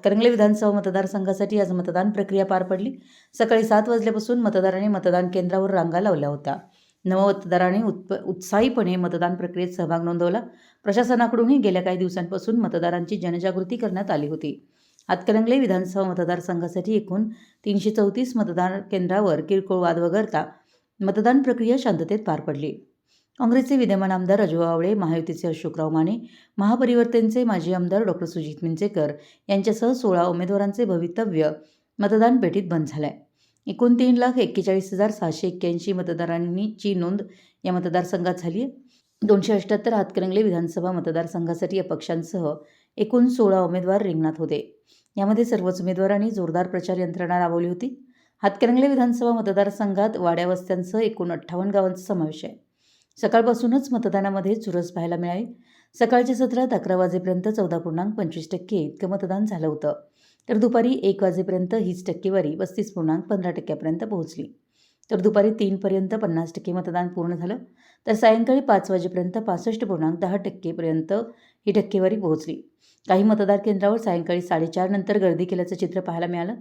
हातकणंगले विधानसभा मतदारसंघासाठी आज मतदान प्रक्रिया पार पडली. सकाळी सात वाजल्यापासून मतदारांनी मतदान केंद्रावर रांगा लावल्या होत्या. नवमतदारांनी उत्प उत्साहीपणे मतदान प्रक्रियेत सहभाग नोंदवला. प्रशासनाकडूनही गेल्या काही दिवसांपासून मतदारांची जनजागृती करण्यात आली होती. हातकणंगले विधानसभा मतदारसंघासाठी एकूण तीनशे चौतीस मतदान केंद्रावर किरकोळ वाद वगळता मतदान प्रक्रिया शांततेत पार पडली. काँग्रेसचे विद्यमान आमदार राजू आवळे महायुतीचे अशोकराव माने महापरिवर्तनचे माजी आमदार डॉक्टर सुजित मिंचेकर यांच्यासह सोळा उमेदवारांचे भवितव्य मतदान पेटीत बंद झालंय. एकूण तीन लाख एक्केचाळीस हजार सहाशे एक्क्याऐंशी मतदारांनीची नोंद या मतदारसंघात झाली आहे दोनशे अठ्ठ्याहत्तर हातकणंगले विधानसभा मतदारसंघासाठी या पक्षांसह एकूण सोळा उमेदवार रिंगणात होते. यामध्ये सर्वच उमेदवारांनी जोरदार प्रचार यंत्रणा राबवली होती. हातकणंगले विधानसभा मतदारसंघात वाड्यावस्त्यांसह एकूण अठ्ठावन्न गावांचा समावेश आहे. सकाळपासूनच मतदानामध्ये चुरस पाहायला मिळाली. सकाळच्या सत्रात अकरा वाजेपर्यंत चौदा पूर्णांक पंचवीस टक्के इतकं मतदान झालं होतं. तर दुपारी एक वाजेपर्यंत हीच टक्केवारी पस्तीस पूर्णांक पंधरा टक्क्यापर्यंत पोहोचली. तर दुपारी तीनपर्यंत पन्नास टक्के मतदान पूर्ण झालं. तर सायंकाळी पाच वाजेपर्यंत पासष्ट पूर्णांक दहा टक्केपर्यंत ही टक्केवारी पोहोचली. काही मतदार केंद्रावर सायंकाळी साडेचार नंतर गर्दी केल्याचं चित्र पाहायला मिळालं.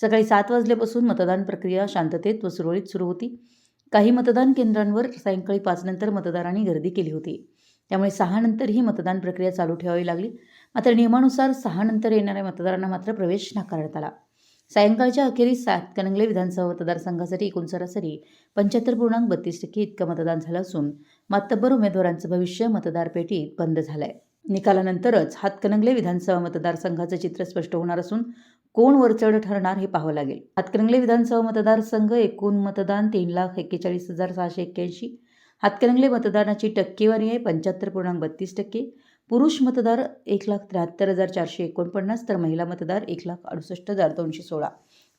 सकाळी सात वाजल्यापासून मतदान प्रक्रिया शांततेत व सुरळीत सुरू होती. काही मतदान केंद्रांवर सायंकाळी पाच नंतर मतदारांनी गर्दी केली होती. त्यामुळे सहा नंतर ही मतदान प्रक्रिया चालू ठेवावी लागली. मात्र नियमानुसार सहा नंतर येणाऱ्या मतदारांना मात्र प्रवेश नाकारण्यात आला. सायंकाळच्या अखेरीस सात कनंगले विधानसभा मतदारसंघासाठी एकूण सरासरी पंच्याहत्तर पूर्णांक बत्तीस टक्के इतकं मतदान झालं असून मातब्बर उमेदवारांचं भविष्य मतदार पेटीत बंद झालंय. निकालानंतरच हातकणंगले विधानसभा मतदारसंघाचं चित्र स्पष्ट होणार असून कोण वरचढ ठरणार हे पाहावं लागेल. हातकणंगले विधानसभा मतदारसंघ एकूण मतदान तीन लाख एक्केचाळीस हजार सहाशे एक्क्याऐंशी. हातकणंगले मतदानाची टक्केवारी आहे पंच्याहत्तर पूर्णांक बत्तीस टक्के. पुरुष मतदार एक लाख त्र्याहत्तर हजार चारशे एकोणपन्नास तर महिला मतदार एक लाख अडुसष्ट हजार दोनशे सोळा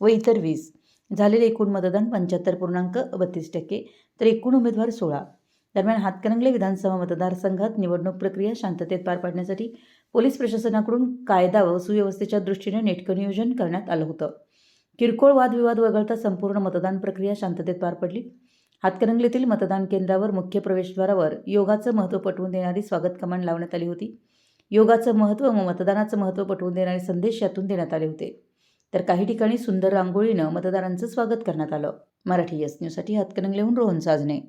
व इतर वीस. झालेले एकूण मतदान पंच्याहत्तर पूर्णांक बत्तीस टक्के तर एकूण उमेदवार सोळा. दरम्यान हातकणंगले विधानसभा मतदारसंघात निवडणूक प्रक्रिया शांततेत पार पाडण्यासाठी पोलीस प्रशासनाकडून कायदा व सुव्यवस्थेच्या दृष्टीने नेटकं नियोजन करण्यात आलं होतं. किरकोळ वादविवाद वगळता संपूर्ण मतदान प्रक्रिया शांततेत पार पडली. हातकणंगलेतील मतदान केंद्रावर मुख्य प्रवेशद्वारावर योगाचं महत्त्व पटवून देणारी स्वागत कमान लावण्यात आली होती. योगाचं महत्त्व व मतदानाचं महत्त्व पटवून देणारे संदेश यातून देण्यात आले होते. तर काही ठिकाणी सुंदर रांगोळीनं मतदारांचं स्वागत करण्यात आलं. मराठी यस न्यूजसाठी हातकणंगलेहून रोहन साजणे